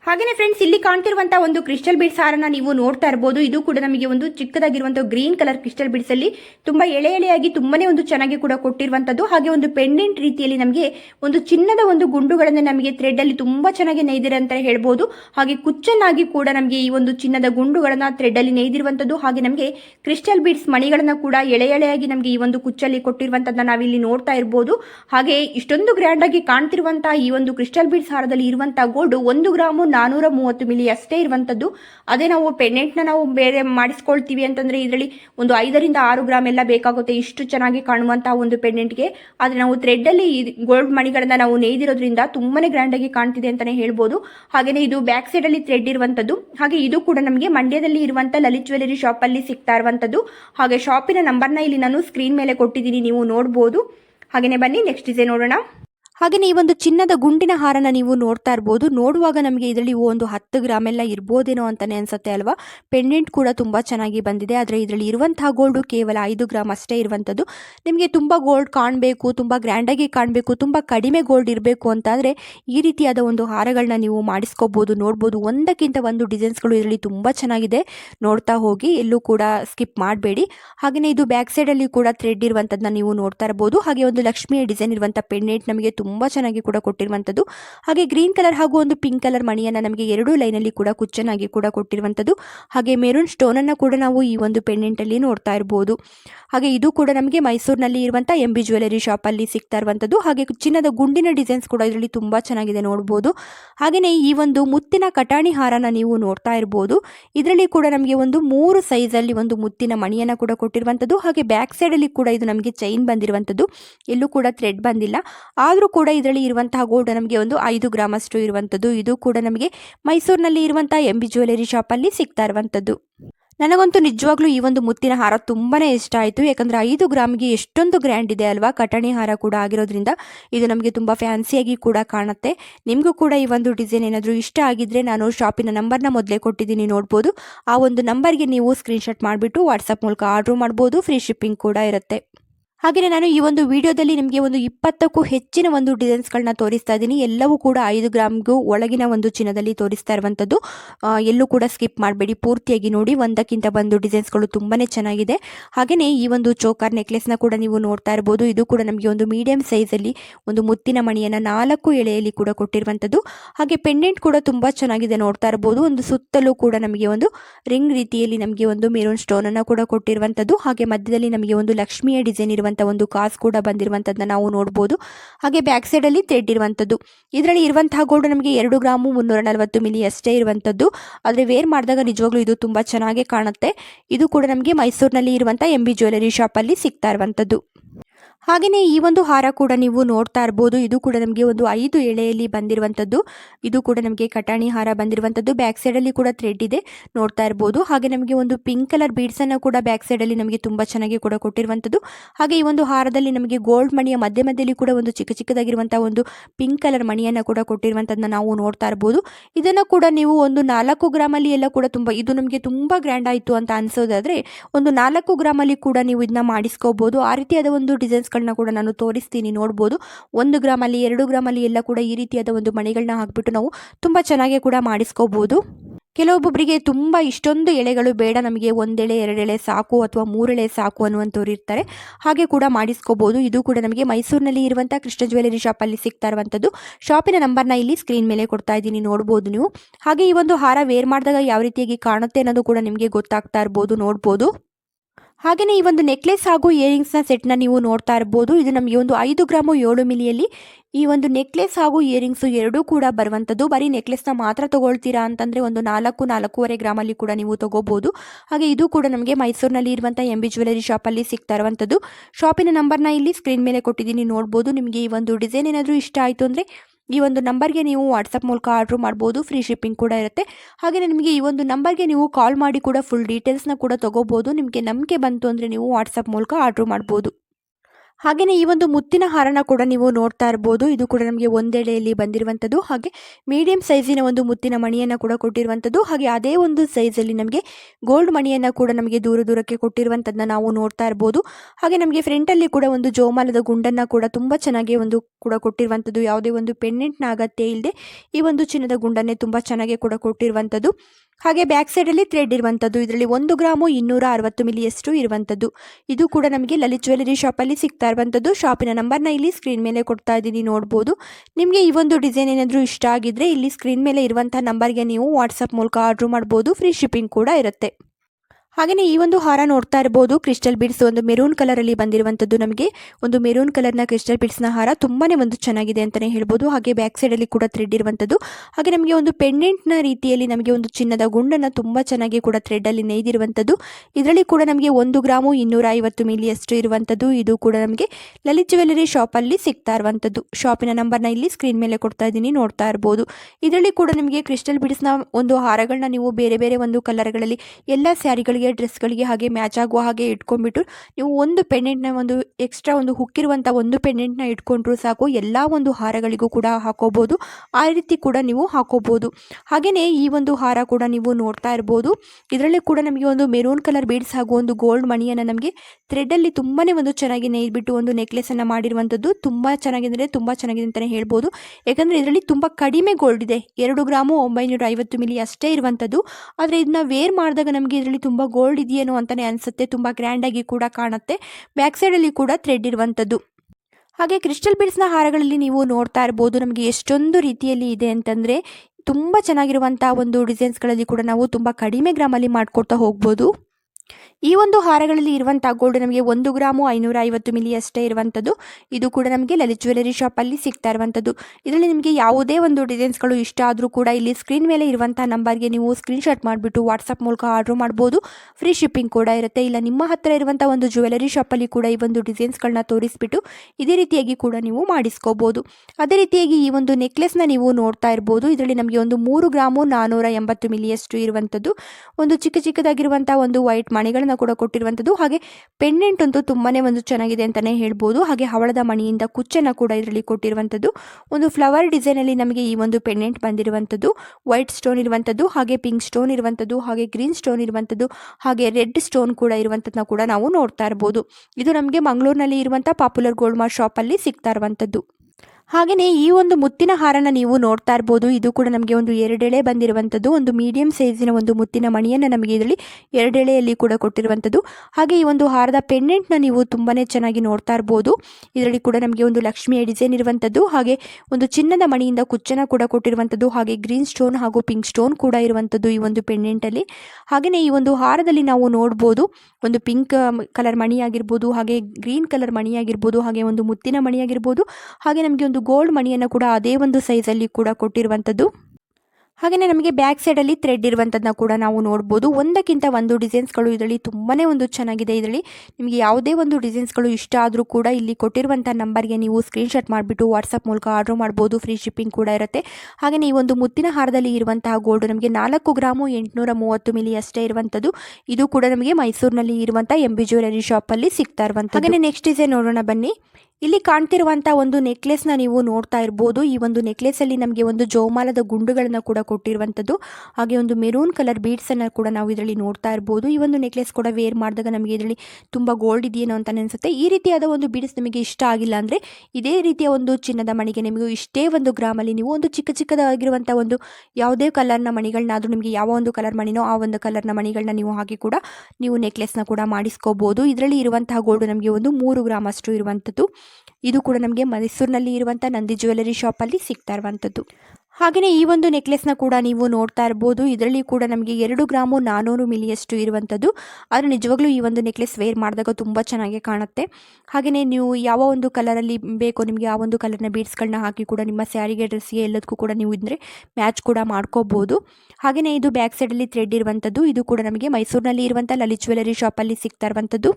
B: ಹಾಗೇನೆ ಫ್ರೆಂಡ್ಸ್ ಇಲ್ಲಿ ಕಾಣ್ತಿರುವಂತಹ ಒಂದು ಕ್ರಿಸ್ಟಲ್ ಬೀಡ್ಸ್ ಹಾರನ ನೀವು ನೋಡ್ತಾ ಇರಬಹುದು ಇದು ಕೂಡ ನಮಗೆ ಒಂದು ಚಿಕ್ಕದಾಗಿರುವಂತಹ ಗ್ರೀನ್ ಕಲರ್ ಕ್ರಿಸ್ಟಲ್ ಬೀಡ್ಸ್ ಅಲ್ಲಿ ತುಂಬಾ ಎಳೆ ಎಳೆಯಾಗಿ ತುಂಬಾನೇ ಒಂದು ಚೆನ್ನಾಗಿ ಕೂಡ ಕೊಟ್ಟಿರುವಂತದ್ದು. ಹಾಗೆ ಒಂದು ಪೆಂಡೆಂಟ್ ರೀತಿಯಲ್ಲಿ ನಮಗೆ ಒಂದು ಚಿನ್ನದ ಒಂದು ಗುಂಡುಗಳನ್ನು ನಮಗೆ ಥ್ರೆಡ್ ಅಲ್ಲಿ ತುಂಬಾ ಚೆನ್ನಾಗಿ ನೇಯ್ದಿರ ಅಂತ ಹೇಳ್ಬೋದು. ಹಾಗೆ ಕುಚ್ಚನ್ನಾಗಿ ಕೂಡ ನಮಗೆ ಈ ಒಂದು ಚಿನ್ನದ ಗುಂಡುಗಳನ್ನ ಥ್ರೆಡ್ ಅಲ್ಲಿ ನೇಯ್ದಿರುವಂತದ್ದು. ಹಾಗೆ ನಮಗೆ ಕ್ರಿಸ್ಟಲ್ ಬೀಡ್ಸ್ ಮಣಿಗಳನ್ನ ಕೂಡ ಎಳೆ ಎಳೆಯಾಗಿ ನಮಗೆ ಈ ಒಂದು ಕುಚ್ಚಲ್ಲಿ ಕೊಟ್ಟಿರುವಂತದ್ದನ್ನ ನಾವಿಲ್ಲಿ ನೋಡ್ತಾ ಇರಬಹುದು ಹಾಗೆ ಇಷ್ಟೊಂದು ಗ್ರ್ಯಾಂಡ್ ಆಗಿ ಕಾಣ್ತಿರುವಂತಹ ಈ ಒಂದು ಕ್ರಿಸ್ಟಲ್ ಬೀಡ್ಸ್ ಹಾರದಲ್ಲಿ ಇರುವಂತಹ ಗೋಲ್ಡ್ ಒಂದು ಗ್ರಾಮು ನಾನೂರ ಮೂವತ್ತು ಮಿಲಿ ಅಷ್ಟೇ ಇರುವಂತದ್ದು. ಅದೇ ನಾವು ಪೆಂಡೆಂಟ್ನ ನಾವು ಬೇರೆ ಮಾಡಿಸ್ಕೊಳ್ತೀವಿ ಅಂತಂದ್ರೆ ಇದರಲ್ಲಿ ಒಂದು ಐದರಿಂದ ಆರು ಗ್ರಾಮ್ ಎಲ್ಲ ಬೇಕಾಗುತ್ತೆ ಇಷ್ಟು ಚೆನ್ನಾಗಿ ಕಾಣುವಂತಹ ಒಂದು ಪೆಂಡೆಂಟ್ಗೆ ಆದ್ರೆ ನಾವು ಥ್ರೆಡ್ ಅಲ್ಲಿ ಗೋಲ್ಡ್ ಮಣಿಗಳನ್ನ ನಾವು ನೇಯ್ದಿರೋದ್ರಿಂದ ತುಂಬಾನೇ ಗ್ರ್ಯಾಂಡಾಗಿ ಕಾಣ್ತಿದೆ ಅಂತಾನೆ ಹೇಳ್ಬೋದು. ಹಾಗೇನೆ ಇದು ಬ್ಯಾಕ್ ಸೈಡ್ ಅಲ್ಲಿ ಥ್ರೆಡ್ ಇರುವಂತದ್ದು. ಹಾಗೆ ಇದು ಕೂಡ ನಮಗೆ ಮಂಡ್ಯದಲ್ಲಿ ಇರುವಂತ ಲಲಿತ್ ಜ್ಯುವೆಲರಿ ಶಾಪ್ ಅಲ್ಲಿ ಸಿಗ್ತಾ ಇರುವಂತದ್ದು. ಹಾಗೆ ಶಾಪಿನ ನಂಬರ್ನ ಇಲ್ಲಿ ನಾನು ಸ್ಕ್ರೀನ್ ಮೇಲೆ ಕೊಟ್ಟಿದ್ದೀನಿ, ನೀವು ನೋಡ್ಬೋದು. ಹಾಗೇನೆ ಬನ್ನಿ ನೆಕ್ಸ್ಟ್ ಡಿಸೈನ್ ನೋಡೋಣ.
A: ಹಾಗೆಯೇ ಈ ಒಂದು ಚಿನ್ನದ ಗುಂಡಿನ ಹಾರನ ನೀವು ನೋಡ್ತಾ ಇರ್ಬೋದು. ನೋಡುವಾಗ ನಮಗೆ ಇದರಲ್ಲಿ ಒಂದು ಹತ್ತು ಗ್ರಾಮ್ ಎಲ್ಲ ಇರ್ಬೋದೇನೋ ಅಂತಾನೆ ಅನ್ಸುತ್ತೆ ಅಲ್ವಾ? ಪೆಂಡೆಂಟ್ ಕೂಡ ತುಂಬ ಚೆನ್ನಾಗಿ ಬಂದಿದೆ. ಆದರೆ ಇದರಲ್ಲಿ ಇರುವಂತಹ ಗೋಲ್ಡು ಕೇವಲ ಐದು ಗ್ರಾಮ್ ಅಷ್ಟೇ ಇರುವಂಥದ್ದು. ನಿಮಗೆ ತುಂಬ ಗೋಲ್ಡ್ ಕಾಣಬೇಕು, ತುಂಬ ಗ್ರ್ಯಾಂಡಾಗಿ ಕಾಣಬೇಕು, ತುಂಬ ಕಡಿಮೆ ಗೋಲ್ಡ್ ಇರಬೇಕು ಅಂತಾದರೆ ಈ ರೀತಿಯಾದ ಒಂದು ಹಾರಗಳನ್ನ ನೀವು ಮಾಡಿಸ್ಕೋಬೋದು, ನೋಡ್ಬೋದು. ಒಂದಕ್ಕಿಂತ ಒಂದು ಡಿಸೈನ್ಸ್ಗಳು ಇದರಲ್ಲಿ ತುಂಬ ಚೆನ್ನಾಗಿದೆ. ನೋಡ್ತಾ ಹೋಗಿ, ಎಲ್ಲೂ ಕೂಡ ಸ್ಕಿಪ್ ಮಾಡಬೇಡಿ. ಹಾಗೆಯೇ ಇದು ಬ್ಯಾಕ್ ಸೈಡಲ್ಲಿ ಕೂಡ ಥ್ರೆಡ್ ಇರುವಂಥದ್ದನ್ನ ನೀವು ನೋಡ್ತಾ ಇರ್ಬೋದು. ಹಾಗೆ ಒಂದು ಲಕ್ಷ್ಮಿಯ ಡಿಸೈನ್ ಇರುವಂಥ ಪೆಂಡೆಂಟ್ ನಮಗೆ ತುಂಬ ಚೆನ್ನಾಗಿ ಕೂಡ ಕೊಟ್ಟಿರುವಂಥದ್ದು ಹಾಗೆ ಗ್ರೀನ್ ಕಲರ್ ಹಾಗೂ ಒಂದು ಪಿಂಕ್ ಕಲರ್ ಮಣಿಯನ್ನು ನಮಗೆ ಎರಡೂ ಲೈನಲ್ಲಿ ಕೂಡ ಕುಚ್ಚನಾಗಿ ಕೂಡ ಕೊಟ್ಟಿರುವಂಥದ್ದು ಹಾಗೆ ಮೆರೂನ್ ಸ್ಟೋನನ್ನು ಕೂಡ ನಾವು ಈ ಒಂದು ಪೆಂಡೆಂಟಲ್ಲಿ ನೋಡ್ತಾ ಇರ್ಬೋದು. ಹಾಗೆ ಇದು ಕೂಡ ನಮಗೆ ಮೈಸೂರಿನಲ್ಲಿ ಇರುವಂಥ ಎಂ ಬಿ ಜ್ಯುವೆಲರಿ ಶಾಪಲ್ಲಿ ಸಿಗ್ತಾ ಇರುವಂಥದ್ದು ಹಾಗೆ ಚಿನ್ನದ ಗುಂಡಿನ ಡಿಸೈನ್ಸ್ ಕೂಡ ಇದರಲ್ಲಿ ತುಂಬ ಚೆನ್ನಾಗಿದೆ ನೋಡ್ಬೋದು. ಹಾಗೆಯೇ ಈ ಒಂದು ಮುತ್ತಿನ ಕಟಾಣಿ ಹಾರನ ನೀವು ನೋಡ್ತಾ ಇರ್ಬೋದು. ಇದರಲ್ಲಿ ಕೂಡ ನಮಗೆ ಒಂದು ಮೂರು ಸೈಜಲ್ಲಿ ಒಂದು ಮುತ್ತಿನ ಮಣಿಯನ್ನು ಕೂಡ ಕೊಟ್ಟಿರುವಂಥದ್ದು ಹಾಗೆ ಬ್ಯಾಕ್ ಸೈಡಲ್ಲಿ ಕೂಡ ಇದು ನಮಗೆ ಚೈನ್ ಬಂದಿರುವಂಥದ್ದು ಎಲ್ಲೂ ಕೂಡ ಥ್ರೆಡ್ ಬಂದಿಲ್ಲ. ಆದರೂ ಕೂಡ ಇದರಲ್ಲಿ ಇರುವಂತಹ ಗೋಲ್ಡ್ ನಮಗೆ ಒಂದು ಐದು ಗ್ರಾಮ್ ಅಷ್ಟು ಇರುವಂಥದ್ದು. ಇದು ಕೂಡ ನಮಗೆ ಮೈಸೂರಿನಲ್ಲಿ ಇರುವಂತಹ ಎಂ ಬಿ ಜ್ಯುವೆಲರಿ ಶಾಪಲ್ಲಿ ಸಿಗ್ತಾ ಇರುವಂಥದ್ದು. ನನಗಂತೂ ನಿಜವಾಗ್ಲೂ ಈ ಒಂದು ಮುತ್ತಿನ ಹಾರ ತುಂಬಾ ಇಷ್ಟ ಆಯಿತು. ಯಾಕಂದ್ರೆ ಐದು ಗ್ರಾಮ್ಗೆ ಎಷ್ಟೊಂದು ಗ್ರ್ಯಾಂಡ್ ಇದೆ ಅಲ್ವಾ? ಕಟಣಿ ಹಾರ ಕೂಡ ಆಗಿರೋದ್ರಿಂದ ಇದು ನಮಗೆ ತುಂಬ ಫ್ಯಾನ್ಸಿಯಾಗಿ ಕೂಡ ಕಾಣುತ್ತೆ. ನಿಮಗೂ ಕೂಡ ಈ ಒಂದು ಡಿಸೈನ್ ಏನಾದರೂ ಇಷ್ಟ ಆಗಿದ್ರೆ ನಾನು ಶಾಪಿನ ನಂಬರ್ನ ಮೊದಲೇ ಕೊಟ್ಟಿದ್ದೀನಿ, ನೋಡ್ಬೋದು. ಆ ಒಂದು ನಂಬರ್ಗೆ ನೀವು ಸ್ಕ್ರೀನ್ಶಾಟ್ ಮಾಡಿಬಿಟ್ಟು ವಾಟ್ಸಪ್ ಮೂಲಕ ಆರ್ಡ್ರ್ ಮಾಡ್ಬೋದು. ಫ್ರೀ ಶಿಪ್ಪಿಂಗ್ ಕೂಡ ಇರುತ್ತೆ. ಹಾಗೆಯೇ ನಾನು ಈ ಒಂದು ವಿಡಿಯೋದಲ್ಲಿ ನಿಮಗೆ ಒಂದು ಇಪ್ಪತ್ತಕ್ಕೂ ಹೆಚ್ಚಿನ ಒಂದು ಡಿಸೈನ್ಸ್ಗಳನ್ನ ತೋರಿಸ್ತಾ ಇದ್ದೀನಿ. ಎಲ್ಲವೂ ಕೂಡ ಐದು ಗ್ರಾಮ್ಗೂ ಒಳಗಿನ ಒಂದು ಚಿನ್ನದಲ್ಲಿ ತೋರಿಸ್ತಾ ಇರುವಂಥದ್ದು ಎಲ್ಲೂ ಕೂಡ ಸ್ಕಿಪ್ ಮಾಡಬೇಡಿ. ಪೂರ್ತಿಯಾಗಿ ನೋಡಿ, ಒಂದಕ್ಕಿಂತ ಒಂದು ಡಿಸೈನ್ಸ್ಗಳು ತುಂಬಾ ಚೆನ್ನಾಗಿದೆ. ಹಾಗೆಯೇ ಈ ಒಂದು ಚೋಕಾರ್ ನೆಕ್ಲೆಸ್ನ ಕೂಡ ನೀವು ನೋಡ್ತಾ ಇರ್ಬೋದು. ಇದು ಕೂಡ ನಮಗೆ ಒಂದು ಮೀಡಿಯಂ ಸೈಜಲ್ಲಿ ಒಂದು ಮುತ್ತಿನ ಮಣಿಯನ್ನು ನಾಲ್ಕು ಎಳೆಯಲ್ಲಿ ಕೂಡ ಕೊಟ್ಟಿರುವಂಥದ್ದು ಹಾಗೆ ಪೆಂಡೆಂಟ್ ಕೂಡ ತುಂಬ ಚೆನ್ನಾಗಿದೆ ನೋಡ್ತಾ ಇರ್ಬೋದು. ಒಂದು ಸುತ್ತಲೂ ಕೂಡ ನಮಗೆ ಒಂದು ರಿಂಗ್ ರೀತಿಯಲ್ಲಿ ನಮಗೆ ಒಂದು ಮೆರೂನ್ ಸ್ಟೋನನ್ನು ಕೂಡ ಕೊಟ್ಟಿರುವಂಥದ್ದು ಹಾಗೆ ಮಧ್ಯದಲ್ಲಿ ನಮಗೆ ಒಂದು ಲಕ್ಷ್ಮಿಯ ಡಿಸೈನ್ ಇರುವಂಥ ಒಂದು ಕಾಸ್ ಕೂಡ ಬಂದಿರುವಂಥದ್ದನ್ನ ನಾವು ನೋಡ್ಬೋದು. ಹಾಗೆ ಬ್ಯಾಕ್ ಸೈಡಲ್ಲಿ ಥ್ರೆಡ್ ಇರುವಂಥದ್ದು ಇದರಲ್ಲಿ ಇರುವಂತಹ ಗೋಲ್ಡ್ ನಮಗೆ ಎರಡು ಗ್ರಾಮು ಮುನ್ನೂರ ನಲವತ್ತು ಮಿಲಿ ಅಷ್ಟೇ ಇರುವಂಥದ್ದು ಆದರೆ ವೇರ್ ಮಾಡಿದಾಗ ನಿಜವಾಗ್ಲೂ ಇದು ತುಂಬ ಚೆನ್ನಾಗಿ ಕಾಣುತ್ತೆ. ಇದು ಕೂಡ ನಮಗೆ ಮೈಸೂರಿನಲ್ಲಿ ಇರುವಂಥ ಎಂ ಬಿ ಜ್ಯುವೆಲರಿ ಶಾಪಲ್ಲಿ ಸಿಗ್ತಾ ಇರುವಂಥದ್ದು ಹಾಗೆಯೇ ಈ ಒಂದು ಹಾರ ಕೂಡ ನೀವು ನೋಡ್ತಾ ಇರ್ಬೋದು. ಇದು ಕೂಡ ನಮಗೆ ಒಂದು ಐದು ಎಳೆಯಲ್ಲಿ ಬಂದಿರುವಂಥದ್ದು ಇದು ಕೂಡ ನಮಗೆ ಕಟಾಣಿ ಹಾರ ಬಂದಿರುವಂಥದ್ದು ಬ್ಯಾಕ್ ಸೈಡಲ್ಲಿ ಕೂಡ ಥ್ರೆಡ್ ಇದೆ. ನೋಡ್ತಾ ಇರ್ಬೋದು. ಹಾಗೆ ನಮಗೆ ಒಂದು ಪಿಂಕ್ ಕಲರ್ ಬೀಡ್ಸನ್ನು ಕೂಡ ಬ್ಯಾಕ್ ಸೈಡಲ್ಲಿ ನಮಗೆ ತುಂಬ ಚೆನ್ನಾಗಿ ಕೂಡ ಕೊಟ್ಟಿರುವಂಥದ್ದು ಹಾಗೆ ಈ ಒಂದು ಹಾರದಲ್ಲಿ ನಮಗೆ ಗೋಲ್ಡ್ ಮಣಿಯ ಮಧ್ಯ ಮಧ್ಯದಲ್ಲಿ ಕೂಡ ಒಂದು ಚಿಕ್ಕ ಚಿಕ್ಕದಾಗಿರುವಂಥ ಒಂದು ಪಿಂಕ್ ಕಲರ್ ಮಣಿಯನ್ನು ಕೂಡ ಕೊಟ್ಟಿರುವಂಥದ್ದನ್ನ ನಾವು ನೋಡ್ತಾ ಇರ್ಬೋದು. ಇದನ್ನು ಕೂಡ ನೀವು ಒಂದು ನಾಲ್ಕು ಗ್ರಾಮಲ್ಲಿ ಎಲ್ಲ ಕೂಡ ತುಂಬ, ಇದು ನಮಗೆ ತುಂಬ ಗ್ರ್ಯಾಂಡ್ ಆಯಿತು ಅಂತ ಅನಿಸೋದಾದರೆ, ಒಂದು ನಾಲ್ಕು ಗ್ರಾಮಲ್ಲಿ ಕೂಡ ನೀವು ಇದನ್ನ ಮಾಡಿಸ್ಕೋಬೋದು. ಆ ರೀತಿಯಾದ ಒಂದು ಡಿಸೈನ್ಸ್ಗಳನ್ನ ಕೂಡ ನಾನು ತೋರಿಸ್ತೀನಿ, ನೋಡ್ಬೋದು. ಒಂದು ಗ್ರಾಮಲ್ಲಿ, ಎರಡು ಗ್ರಾಮಲ್ಲಿ ಎಲ್ಲ ಕೂಡ ಈ ರೀತಿಯಾದ ಒಂದು ಮಣಿಗಳನ್ನ ಹಾಕ್ಬಿಟ್ಟು ನಾವು ತುಂಬ ಚೆನ್ನಾಗಿ ಕೂಡ ಮಾಡಿಸ್ಕೋಬೋದು. ಕೆಲವೊಬ್ಬೊಬ್ಬರಿಗೆ ತುಂಬ ಇಷ್ಟೊಂದು ಎಳೆಗಳು ಬೇಡ, ನಮಗೆ ಒಂದೆಳೆ, ಎರಡೆಳೆ ಸಾಕು ಅಥವಾ ಮೂರೆಳೆ ಸಾಕು ಅನ್ನುವಂಥವ್ರು ಇರ್ತಾರೆ. ಹಾಗೆ ಕೂಡ ಮಾಡಿಸ್ಕೋಬೋದು. ಇದು ಕೂಡ ನಮಗೆ ಮೈಸೂರಿನಲ್ಲಿ ಇರುವಂಥ ಕೃಷ್ಣ ಜ್ಯುವೆಲರಿ ಶಾಪಲ್ಲಿ ಸಿಗ್ತಾ ಇರುವಂಥದ್ದು. ಶಾಪಿನ ನಂಬರ್ನ ಇಲ್ಲಿ ಸ್ಕ್ರೀನ್ ಮೇಲೆ ಕೊಡ್ತಾ ಇದ್ದೀನಿ, ನೋಡ್ಬೋದು ನೀವು. ಹಾಗೆ ಈ ಒಂದು ಹಾರ ವೇರ್ ಮಾಡಿದಾಗ ಯಾವ ರೀತಿಯಾಗಿ ಕಾಣುತ್ತೆ ಅನ್ನೋದು ಕೂಡ ನಿಮಗೆ ಗೊತ್ತಾಗ್ತಾ ಇರ್ಬೋದು, ನೋಡ್ಬೋದು. ಹಾಗೆಯೇ ಈ ಒಂದು ನೆಕ್ಲೆಸ್ ಹಾಗೂ ಇಯರಿಂಗ್ಸ್ನ ಸೆಟ್ನ ನೀವು ನೋಡ್ತಾ ಇರ್ಬೋದು. ಇದು ನಮಗೆ ಒಂದು ಐದು ಗ್ರಾಮು ಏಳು ಮಿಲಿಯಲ್ಲಿ ಈ ಒಂದು ನೆಕ್ಲೆಸ್ ಹಾಗೂ ಇಯರಿಂಗ್ಸು ಎರಡೂ ಕೂಡ ಬರುವಂಥದ್ದು ಬರೀ ನೆಕ್ಲೆಸ್ನ ಮಾತ್ರ ತಗೊಳ್ತೀರಾ ಅಂತಂದರೆ ಒಂದು ನಾಲ್ಕು, ನಾಲ್ಕೂವರೆ ಗ್ರಾಮಲ್ಲಿ ಕೂಡ ನೀವು ತಗೋಬಹುದು ಹಾಗೆ ಇದು ಕೂಡ ನಮಗೆ ಮೈಸೂರಿನಲ್ಲಿ ಇರುವಂಥ ಎಂ ಬಿ ಜ್ಯುವೆಲರಿ ಶಾಪಲ್ಲಿ ಸಿಗ್ತಾ ಇರುವಂಥದ್ದು ಶಾಪಿನ ನಂಬರ್ನ ಇಲ್ಲಿ ಸ್ಕ್ರೀನ್ ಮೇಲೆ ಕೊಟ್ಟಿದ್ದೀನಿ, ನೋಡ್ಬೋದು. ನಿಮಗೆ ಈ ಒಂದು ಡಿಸೈನ್ ಏನಾದರೂ ಇಷ್ಟ ಆಯಿತು ಅಂದರೆ ಈ ಒಂದು ನಂಬರ್ಗೆ ನೀವು ವಾಟ್ಸಪ್ ಮೂಲಕ ಆರ್ಡ್ರ್ ಮಾಡ್ಬೋದು, ಫ್ರೀ ಶಿಪ್ಪಿಂಗ್ ಕೂಡ ಇರುತ್ತೆ. ಹಾಗೆ ನಿಮಗೆ ಈ ಒಂದು ನಂಬರ್ಗೆ ನೀವು ಕಾಲ್ ಮಾಡಿ ಕೂಡ ಫುಲ್ ಡೀಟೇಲ್ಸ್ನ ಕೂಡ ತೊಗೋಬೋದು. ನಿಮಗೆ ನಂಬಿಕೆ ಬಂತು ಅಂದರೆ ನೀವು ವಾಟ್ಸಪ್ ಮೂಲಕ ಆರ್ಡ್ರ್ ಮಾಡ್ಬೋದು. ಹಾಗೆಯೇ ಈ ಒಂದು ಮುತ್ತಿನ ಹಾರನ ಕೂಡ ನೀವು ನೋಡ್ತಾ ಇರ್ಬೋದು. ಇದು ಕೂಡ ನಮಗೆ ಒಂದೆಡೆಯಲ್ಲಿ ಬಂದಿರುವಂಥದ್ದು ಹಾಗೆ ಮೀಡಿಯಂ ಸೈಜಿನ ಒಂದು ಮುತ್ತಿನ ಮಣಿಯನ್ನು ಕೂಡ ಕೊಟ್ಟಿರುವಂಥದ್ದು ಹಾಗೆ ಅದೇ ಒಂದು ಸೈಜಲ್ಲಿ ನಮಗೆ ಗೋಲ್ಡ್ ಮಣಿಯನ್ನು ಕೂಡ ನಮಗೆ ದೂರ ದೂರಕ್ಕೆ ಕೊಟ್ಟಿರುವಂಥದ್ದನ್ನ ನಾವು ನೋಡ್ತಾ ಇರ್ಬೋದು. ಹಾಗೆ ನಮಗೆ ಫ್ರಂಟಲ್ಲಿ ಕೂಡ ಒಂದು ಜೋಮಾಲದ ಗುಂಡನ್ನು ಕೂಡ ತುಂಬ ಚೆನ್ನಾಗಿ ಒಂದು ಕೂಡ ಕೊಟ್ಟಿರುವಂಥದ್ದು ಯಾವುದೇ ಒಂದು ಪೆಂಡೆಂಟ್ನ ಅಗತ್ಯ ಇಲ್ಲದೆ ಈ ಒಂದು ಚಿನ್ನದ ಗುಂಡನ್ನೇ ತುಂಬ ಚೆನ್ನಾಗಿ ಕೂಡ ಕೊಟ್ಟಿರುವಂಥದ್ದು ಹಾಗೆ ಬ್ಯಾಕ್ ಸೈಡಲ್ಲಿ ಥ್ರೆಡ್ ಇರುವಂಥದ್ದು ಇದರಲ್ಲಿ ಒಂದು ಗ್ರಾಮು ಇನ್ನೂರ ಅರವತ್ತು ಮಿಲಿಯಷ್ಟು ಇರುವಂಥದ್ದು ಇದು ಕೂಡ ನಮಗೆ ಲಲಿತ್ ಜ್ಯುವೆಲರಿ ಶಾಪಲ್ಲಿ ಸಿಗ್ತಾ ಇರುವಂಥದ್ದು ಶಾಪಿನ ನಂಬರ್ನ ಇಲ್ಲಿ ಸ್ಕ್ರೀನ್ ಮೇಲೆ ಕೊಡ್ತಾ ಇದ್ದೀನಿ, ನೋಡ್ಬೋದು. ನಿಮಗೆ ಈ ಒಂದು ಡಿಸೈನ್ ಏನಾದರೂ ಇಷ್ಟ ಆಗಿದ್ದರೆ ಇಲ್ಲಿ ಸ್ಕ್ರೀನ್ ಮೇಲೆ ಇರುವಂಥ ನಂಬರ್ಗೆ ನೀವು ವಾಟ್ಸಪ್ ಮೂಲಕ ಆರ್ಡ್ರ್ ಮಾಡ್ಬೋದು. ಫ್ರೀ ಶಿಪ್ಪಿಂಗ್ ಕೂಡ ಇರುತ್ತೆ. ಹಾಗೆಯೇ ಈ ಒಂದು ಹಾರ ನೋಡ್ತಾ ಇರಬಹುದು ಕ್ರಿಸ್ಟಲ್ ಬಿಡ್ಸ್ ಒಂದು ಮೆರೂನ್ ಕಲರ್ ಅಲ್ಲಿ ಬಂದಿರುವಂತದ್ದು ನಮಗೆ. ಒಂದು ಮೆರೂನ್ ಕಲರ್ನ ಕ್ರಿಸ್ಟಲ್ ಬಿಡ್ಸ್ನ ಹಾರ ತುಂಬಾನೇ ಒಂದು ಚೆನ್ನಾಗಿದೆ ಅಂತಾನೆ ಹೇಳ್ಬೋದು. ಹಾಗೆ ಬ್ಯಾಕ್ ಸೈಡಲ್ಲಿ ಕೂಡ ಥ್ರೆಡ್ ಇರುವಂಥದ್ದು ಹಾಗೆ ನಮಗೆ ಒಂದು ಪೆಂಡೆಂಟ್ನ ರೀತಿಯಲ್ಲಿ ನಮಗೆ ಒಂದು ಚಿನ್ನದ ಗುಂಡನ್ನ ತುಂಬಾ ಚೆನ್ನಾಗಿ ಕೂಡ ಥ್ರೆಡ್ ಅಲ್ಲಿ ನೇಯ್ದಿರುವಂಥದ್ದು ಇದರಲ್ಲಿ ಕೂಡ ನಮಗೆ ಒಂದು ಗ್ರಾಮು ಇನ್ನೂರ ಐವತ್ತು ಮಿಲಿಯಷ್ಟು ಇರುವಂಥದ್ದು ಇದು ಕೂಡ ನಮಗೆ ಲಲಿತ್ ಜ್ಯುವೆಲರಿ ಶಾಪಲ್ಲಿ ಸಿಗ್ತಾ ಇರುವಂಥದ್ದು ಶಾಪಿನ ನಂಬರ್ನ ಇಲ್ಲಿ ಸ್ಕ್ರೀನ್ ಮೇಲೆ ಕೊಡ್ತಾ ಇದ್ದೀನಿ, ನೋಡ್ತಾ ಇರಬಹುದು ಇದರಲ್ಲಿ ಕೂಡ ನಿಮಗೆ ಕ್ರಿಸ್ಟಲ್ ಬಿಡ್ಸ್ನ ಒಂದು ಹಾರಗಳನ್ನ ನೀವು ಬೇರೆ ಬೇರೆ ಒಂದು ಕಲರ್ಗಳಲ್ಲಿ ಎಲ್ಲ ಸ್ಯಾರಿಗಳಿಗೆ ಸ್ಯಾರಿಗೆ ಡ್ರೆಸ್ಗಳಿಗೆ ಹಾಗೆ ಮ್ಯಾಚ್ ಆಗುವ ಹಾಗೆ ಇಟ್ಕೊಂಡ್ಬಿಟ್ಟು, ನೀವು ಒಂದು ಪೆಂಡೆಂಟ್ನ ಒಂದು ಎಕ್ಸ್ಟ್ರಾ ಒಂದು ಹುಕ್ಕಿರುವಂಥ ಒಂದು ಪೆಂಡೆಂಟ್ನ ಇಟ್ಕೊಂಡ್ರು ಸಾಕು, ಎಲ್ಲ ಒಂದು ಹಾರಗಳಿಗೂ ಕೂಡ ಹಾಕೋಬೋದು, ಆ ರೀತಿ ಕೂಡ ನೀವು ಹಾಕೋಬೋದು. ಹಾಗೆಯೇ ಈ ಒಂದು ಹಾರ ಕೂಡ ನೀವು ನೋಡ್ತಾ ಇರ್ಬೋದು. ಇದರಲ್ಲಿ ಕೂಡ ನಮಗೆ ಒಂದು ಮೆರೂನ್ ಕಲರ್ ಬೀಡ್ಸ್ ಹಾಗೂ ಒಂದು ಗೋಲ್ಡ್ ಮಣಿಯನ್ನು ನಮಗೆ ಥ್ರೆಡಲ್ಲಿ ತುಂಬಾ ಒಂದು ಚೆನ್ನಾಗಿ ನೇಯ್ಬಿಟ್ಟು ಒಂದು ನೆಕ್ಲೆಸನ್ನು ಮಾಡಿರುವಂಥದ್ದು ತುಂಬ ಚೆನ್ನಾಗಿದೆ ಅಂದರೆ ತುಂಬ ಚೆನ್ನಾಗಿದೆ ಅಂತಲೇ ಹೇಳ್ಬೋದು. ಯಾಕಂದರೆ ಇದರಲ್ಲಿ ತುಂಬ ಕಡಿಮೆ ಗೋಲ್ಡ್ ಇದೆ, ಎರಡು ಗ್ರಾಮು ಒಂಬೈನೂರ ಐವತ್ತು ಮಿಲಿ ಅಷ್ಟೇ ಇರುವಂಥದ್ದು. ಆದರೆ ಇದನ್ನ ವೇರ್ ಮಾಡಿದಾಗ ನಮಗೆ ಇದರಲ್ಲಿ ತುಂಬ ಗೋಲ್ಡ್ ಇದೆಯೇನೋ ಅನಿಸುತ್ತೆ, ತುಂಬ ಗ್ರ್ಯಾಂಡಾಗಿ ಕೂಡ ಕಾಣುತ್ತೆ. ಬ್ಯಾಕ್ ಸೈಡಲ್ಲಿ ಕೂಡ ಥ್ರೆಡ್ ಇರುವಂಥದ್ದು ಹಾಗೆ ಕ್ರಿಸ್ಟಲ್ ಬೀಡ್ಸ್ನ ಹಾರಗಳಲ್ಲಿ ನೀವು ನೋಡ್ತಾ ಇರ್ಬೋದು, ನಮಗೆ ಎಷ್ಟೊಂದು ರೀತಿಯಲ್ಲಿ ಇದೆ ಅಂತಂದರೆ, ತುಂಬ ಚೆನ್ನಾಗಿರುವಂಥ ಒಂದು ಡಿಸೈನ್ಸ್ಗಳಲ್ಲಿ ಕೂಡ ನಾವು ತುಂಬ ಕಡಿಮೆ ಗ್ರಾಮಲ್ಲಿ ಮಾಡಿಕೊಡ್ತಾ ಹೋಗ್ಬೋದು. ಈ ಒಂದು ಹಾರಗಳಲ್ಲಿ ಇರುವಂಥ ಗೋಲ್ಡ್ ನಮಗೆ ಒಂದು ಗ್ರಾಮು ಐನೂರ ಐವತ್ತು ಮಿಲಿ ಅಷ್ಟೇ ಇರುವಂಥದ್ದು. ಇದು ಕೂಡ ನಮಗೆ ಲಲಿತ್ ಜ್ಯುವೆಲರಿ ಶಾಪಲ್ಲಿ ಸಿಗ್ತಾ ಇರುವಂಥದ್ದು. ಇದರಲ್ಲಿ ನಿಮಗೆ ಯಾವುದೇ ಒಂದು ಡಿಸೈನ್ಸ್ಗಳು ಇಷ್ಟ ಆದರೂ ಕೂಡ ಇಲ್ಲಿ ಸ್ಕ್ರೀನ್ ಮೇಲೆ ಇರುವಂಥ ನಂಬರ್ಗೆ ನೀವು ಸ್ಕ್ರೀನ್ಶಾಟ್ ಮಾಡಿಬಿಟ್ಟು ವಾಟ್ಸಪ್ ಮೂಲಕ ಆರ್ಡರ್ ಮಾಡ್ಬೋದು. ಫ್ರೀ ಶಿಪ್ಪಿಂಗ್ ಕೂಡ ಇರುತ್ತೆ. ಇಲ್ಲ, ನಿಮ್ಮ ಹತ್ತಿರ ಇರುವಂಥ ಒಂದು ಜ್ಯುವೆಲರಿ ಶಾಪಲ್ಲಿ ಕೂಡ ಈ ಒಂದು ಡಿಸೈನ್ಸ್ಗಳನ್ನ ತೋರಿಸ್ಬಿಟ್ಟು ಇದೇ ರೀತಿಯಾಗಿ ಕೂಡ ನೀವು ಮಾಡಿಸ್ಕೋಬೋದು. ಅದೇ ರೀತಿಯಾಗಿ ಈ ಒಂದು ನೆಕ್ಲೆಸ್ನ ನೀವು ನೋಡ್ತಾ ಇರ್ಬೋದು. ಇದರಲ್ಲಿ ನಮಗೆ ಒಂದು ಮೂರು ಗ್ರಾಮು ನಾನ್ನೂರ ಎಂಬತ್ತು ಮಿಲಿಯಷ್ಟು ಇರುವಂಥದ್ದು. ಒಂದು ಚಿಕ್ಕ ಚಿಕ್ಕದಾಗಿರುವಂಥ ಒಂದು ವೈಟ್ ಮಣಿಗಳನ್ನು ಕೂಡ ಕೊಟ್ಟಿರುವಂಥದ್ದು. ಹಾಗೆ ಪೆಂಡೆಂಟ್ ಅಂತೂ ತುಂಬಾ ಒಂದು ಚೆನ್ನಾಗಿದೆ ಅಂತಲೇ ಹೇಳ್ಬೋದು. ಹಾಗೆ ಹವಳದ ಮಣಿಯಿಂದ ಕುಚ್ಚನ್ನು ಕೂಡ ಇದರಲ್ಲಿ ಕೊಟ್ಟಿರುವಂಥದ್ದು. ಒಂದು ಫ್ಲವರ್ ಡಿಸೈನಲ್ಲಿ ನಮಗೆ ಈ ಒಂದು ಪೆಂಡೆಂಟ್ ಬಂದಿರುವಂಥದ್ದು. ವೈಟ್ ಸ್ಟೋನ್ ಇರುವಂಥದ್ದು, ಹಾಗೆ ಪಿಂಕ್ ಸ್ಟೋನ್ ಇರುವಂಥದ್ದು, ಹಾಗೆ ಗ್ರೀನ್ ಸ್ಟೋನ್ ಇರುವಂಥದ್ದು, ಹಾಗೆ ರೆಡ್ ಸ್ಟೋನ್ ಕೂಡ ಇರುವಂಥದ್ದನ್ನ ಕೂಡ ನಾವು ನೋಡ್ತಾ ಇರ್ಬೋದು. ಇದು ನಮಗೆ ಮಂಗಳೂರಿನಲ್ಲಿ ಇರುವಂಥ ಪಾಪ್ಯುಲರ್ ಗೋಲ್ಡ್ ಮಾರ್ಟ್ ಶಾಪಲ್ಲಿ ಸಿಗ್ತಾ ಇರುವಂಥದ್ದು. ಹಾಗೆಯೇ ಈ ಒಂದು ಮುತ್ತಿನ ಹಾರನ ನೀವು ನೋಡ್ತಾ ಇರ್ಬೋದು. ಇದು ಕೂಡ ನಮಗೆ ಒಂದು ಎರಡೆಳೆ ಬಂದಿರುವಂಥದ್ದು, ಒಂದು ಮೀಡಿಯಂ ಸೈಜಿನ ಒಂದು ಮುತ್ತಿನ ಮಣಿಯನ್ನು ನಮಗೆ ಇದರಲ್ಲಿ ಎರಡೆಳೆಯಲ್ಲಿ ಕೂಡ ಕೊಟ್ಟಿರುವಂಥದ್ದು. ಹಾಗೆ ಈ ಒಂದು ಹಾರದ ಪೆಂಡೆಂಟ್ನ ನೀವು ತುಂಬಾ ಚೆನ್ನಾಗಿ ನೋಡ್ತಾ ಇರ್ಬೋದು. ಇದರಲ್ಲಿ ಕೂಡ ನಮಗೆ ಒಂದು ಲಕ್ಷ್ಮಿಯ ಡಿಸೈನ್ ಇರುವಂಥದ್ದು, ಹಾಗೆ ಒಂದು ಚಿನ್ನದ ಮಣಿಯಿಂದ ಕುಚ್ಚನ ಕೂಡ ಕೊಟ್ಟಿರುವಂಥದ್ದು, ಹಾಗೆ ಗ್ರೀನ್ ಸ್ಟೋನ್ ಹಾಗೂ ಪಿಂಕ್ ಸ್ಟೋನ್ ಕೂಡ ಇರುವಂಥದ್ದು ಈ ಒಂದು ಪೆಂಡೆಂಟಲ್ಲಿ ಹಾಗೆಯೇ ಈ ಒಂದು ಹಾರದಲ್ಲಿ ನಾವು ನೋಡ್ಬೋದು, ಒಂದು ಪಿಂಕ್ ಕಲರ್ ಮಣಿಯಾಗಿರ್ಬೋದು, ಹಾಗೆ ಗ್ರೀನ್ ಕಲರ್ ಮಣಿಯಾಗಿರ್ಬೋದು, ಹಾಗೆ ಒಂದು ಮುತ್ತಿನ ಮಣಿಯಾಗಿರ್ಬೋದು. ಹಾಗೆ ನಮಗೆ ಒಂದು ಗೋಲ್ಡ್ ಮಣಿಯನ್ನು ಕೂಡ ಅದೇ ಒಂದು ಸೈಜಲ್ಲಿ ಕೂಡ ಕೊಟ್ಟಿರುವಂಥದ್ದು. ಹಾಗೆಯೇ ನಮಗೆ ಬ್ಯಾಕ್ ಸೈಡಲ್ಲಿ ಥ್ರೆಡ್ ಇರುವಂಥದ್ದನ್ನ ಕೂಡ ನಾವು ನೋಡ್ಬೋದು. ಒಂದಕ್ಕಿಂತ ಒಂದು ಡಿಸೈನ್ಸ್ಗಳು ಇದರಲ್ಲಿ ತುಂಬಾ ಒಂದು ಚೆನ್ನಾಗಿದೆ ಇದರಲ್ಲಿ. ನಿಮಗೆ ಯಾವುದೇ ಒಂದು ಡಿಸೈನ್ಸ್ಗಳು ಇಷ್ಟ ಆದರೂ ಕೂಡ ಇಲ್ಲಿ ಕೊಟ್ಟಿರುವಂಥ ನಂಬರ್ಗೆ ನೀವು ಸ್ಕ್ರೀನ್ಶಾಟ್ ಮಾಡಿಬಿಟ್ಟು ವಾಟ್ಸಪ್ ಮೂಲಕ ಆರ್ಡ್ರ್ ಮಾಡ್ಬೋದು. ಫ್ರೀ ಶಿಪ್ಪಿಂಗ್ ಕೂಡ ಇರುತ್ತೆ. ಹಾಗೆಯೇ ಈ ಒಂದು ಮುತ್ತಿನ ಹಾರದಲ್ಲಿ ಇರುವಂತಹ ಗೋಲ್ಡ್ ನಮಗೆ ನಾಲ್ಕು ಗ್ರಾಮು ಎಂಟುನೂರ ಮೂವತ್ತು ಮಿಲಿ ಅಷ್ಟೇ ಇರುವಂಥದ್ದು. ಇದು ಕೂಡ ನಮಗೆ ಮೈಸೂರಿನಲ್ಲಿ ಇರುವಂಥ ಎಂ ಬಿ ಜ್ಯುವೆಲರಿ ಶಾಪಲ್ಲಿ ಸಿಗ್ತಾ ಇರುವಂಥ ಹಾಗೆಯೇ ನೆಕ್ಸ್ಟ್ ಡಿಸೈನ್ ನೋಡೋಣ ಬನ್ನಿ. ಇಲ್ಲಿ ಕಾಣ್ತಿರುವಂತಹ ಒಂದು ನೆಕ್ಲೆಸ್ನ ನೀವು ನೋಡ್ತಾ ಇರ್ಬೋದು. ಈ ಒಂದು ನೆಕ್ಲೆಸ್ ಅಲ್ಲಿ ನಮಗೆ ಒಂದು ಜೋಮಾಲದ ಗುಂಡುಗಳನ್ನ ಕೂಡ ಕೊಟ್ಟಿರುವಂತದ್ದು. ಹಾಗೆ ಒಂದು ಮೆರೂನ್ ಕಲರ್ ಬೀಡ್ಸ್ ಅನ್ನ ಕೂಡ ನಾವು ಇದರಲ್ಲಿ ನೋಡ್ತಾ ಇರ್ಬೋದು. ಈ ಒಂದು ನೆಕ್ಲೆಸ್ ಕೂಡ ವೇರ್ ಮಾಡಿದಾಗ ನಮಗೆ ಇದರಲ್ಲಿ ತುಂಬಾ ಗೋಲ್ಡ್ ಇದೆಯೇನೋ ಅಂತ ಅನಿಸುತ್ತೆ ಈ ರೀತಿಯಾದ ಒಂದು ಬೀಡ್ಸ್ ನಿಮಗೆ ಇಷ್ಟ ಆಗಿಲ್ಲ ಅಂದ್ರೆ ಇದೇ ರೀತಿಯ ಒಂದು ಚಿನ್ನದ ಮಣಿಗೆ ನಿಮಗೆ ಇಷ್ಟೇ ಒಂದು ಗ್ರಾಮಲ್ಲಿ ನೀವು ಒಂದು ಚಿಕ್ಕ ಚಿಕ್ಕದಾಗಿರುವಂತಹ ಒಂದು ಯಾವುದೇ ಕಲರ್ನ ಮಣಿಗಳನ್ನಾದರೂ ನಿಮಗೆ ಯಾವ ಒಂದು ಕಲರ್ ಮಣಿನೋ ಆ ಒಂದು ಕಲರ್ನ ಮಣಿಗಳನ್ನ ನೀವು ಹಾಗೆ ಕೂಡ ನೀವು ನೆಕ್ಲೆಸ್ನ ಕೂಡ ಮಾಡಿಸ್ಕೋಬಹುದು ಇದರಲ್ಲಿ ಇರುವಂತಹ ಗೋಲ್ಡ್ ನಮಗೆ ಒಂದು ಮೂರು ಗ್ರಾಮ್ ಅಷ್ಟು ಇರುವಂಥದ್ದು ಇದು ಕೂಡ ನಮಗೆ ಮೈಸೂರಿನಲ್ಲಿ ಇರುವಂಥ ನಂದಿ ಜ್ಯುವೆಲರಿ ಶಾಪಲ್ಲಿ ಸಿಗ್ತಾ ಇರುವಂಥದ್ದು ಹಾಗೆಯೇ ಈ ಒಂದು ನೆಕ್ಲೆಸ್ನ ಕೂಡ ನೀವು ನೋಡ್ತಾ ಇರ್ಬೋದು. ಇದರಲ್ಲಿ ಕೂಡ ನಮಗೆ ಎರಡು ಗ್ರಾಮು ನಾನೂರು ಮಿಲಿಯಷ್ಟು ಇರುವಂಥದ್ದು ಆದರೆ ನಿಜವಾಗ್ಲೂ ಈ ಒಂದು ನೆಕ್ಲೆಸ್ ವೇರ್ ಮಾಡಿದಾಗ ತುಂಬ ಚೆನ್ನಾಗಿ ಕಾಣುತ್ತೆ. ಹಾಗೆಯೇ ನೀವು ಯಾವ ಒಂದು ಕಲರಲ್ಲಿ ಬೇಕೋ ನಿಮಗೆ ಆ ಒಂದು ಕಲರ್ನ ಬೀಡ್ಸ್ಗಳನ್ನ ಹಾಕಿ ಕೂಡ ನಿಮ್ಮ ಸ್ಯಾರಿಗೆ ಡ್ರೆಸ್ಗೆ ಎಲ್ಲದಕ್ಕೂ ಕೂಡ ನೀವು ಇದ್ರೆ ಮ್ಯಾಚ್ ಕೂಡ ಮಾಡ್ಕೋಬೋದು. ಹಾಗೆಯೇ ಇದು ಬ್ಯಾಕ್ ಸೈಡಲ್ಲಿ ಥ್ರೆಡ್ ಇರುವಂಥದ್ದು ಇದು ಕೂಡ ನಮಗೆ ಮೈಸೂರಿನಲ್ಲಿ ಇರುವಂಥ ಲಲಿತ್ ಜ್ಯುವೆಲರಿ ಶಾಪಲ್ಲಿ ಸಿಗ್ತಾ ಇರುವಂಥದ್ದು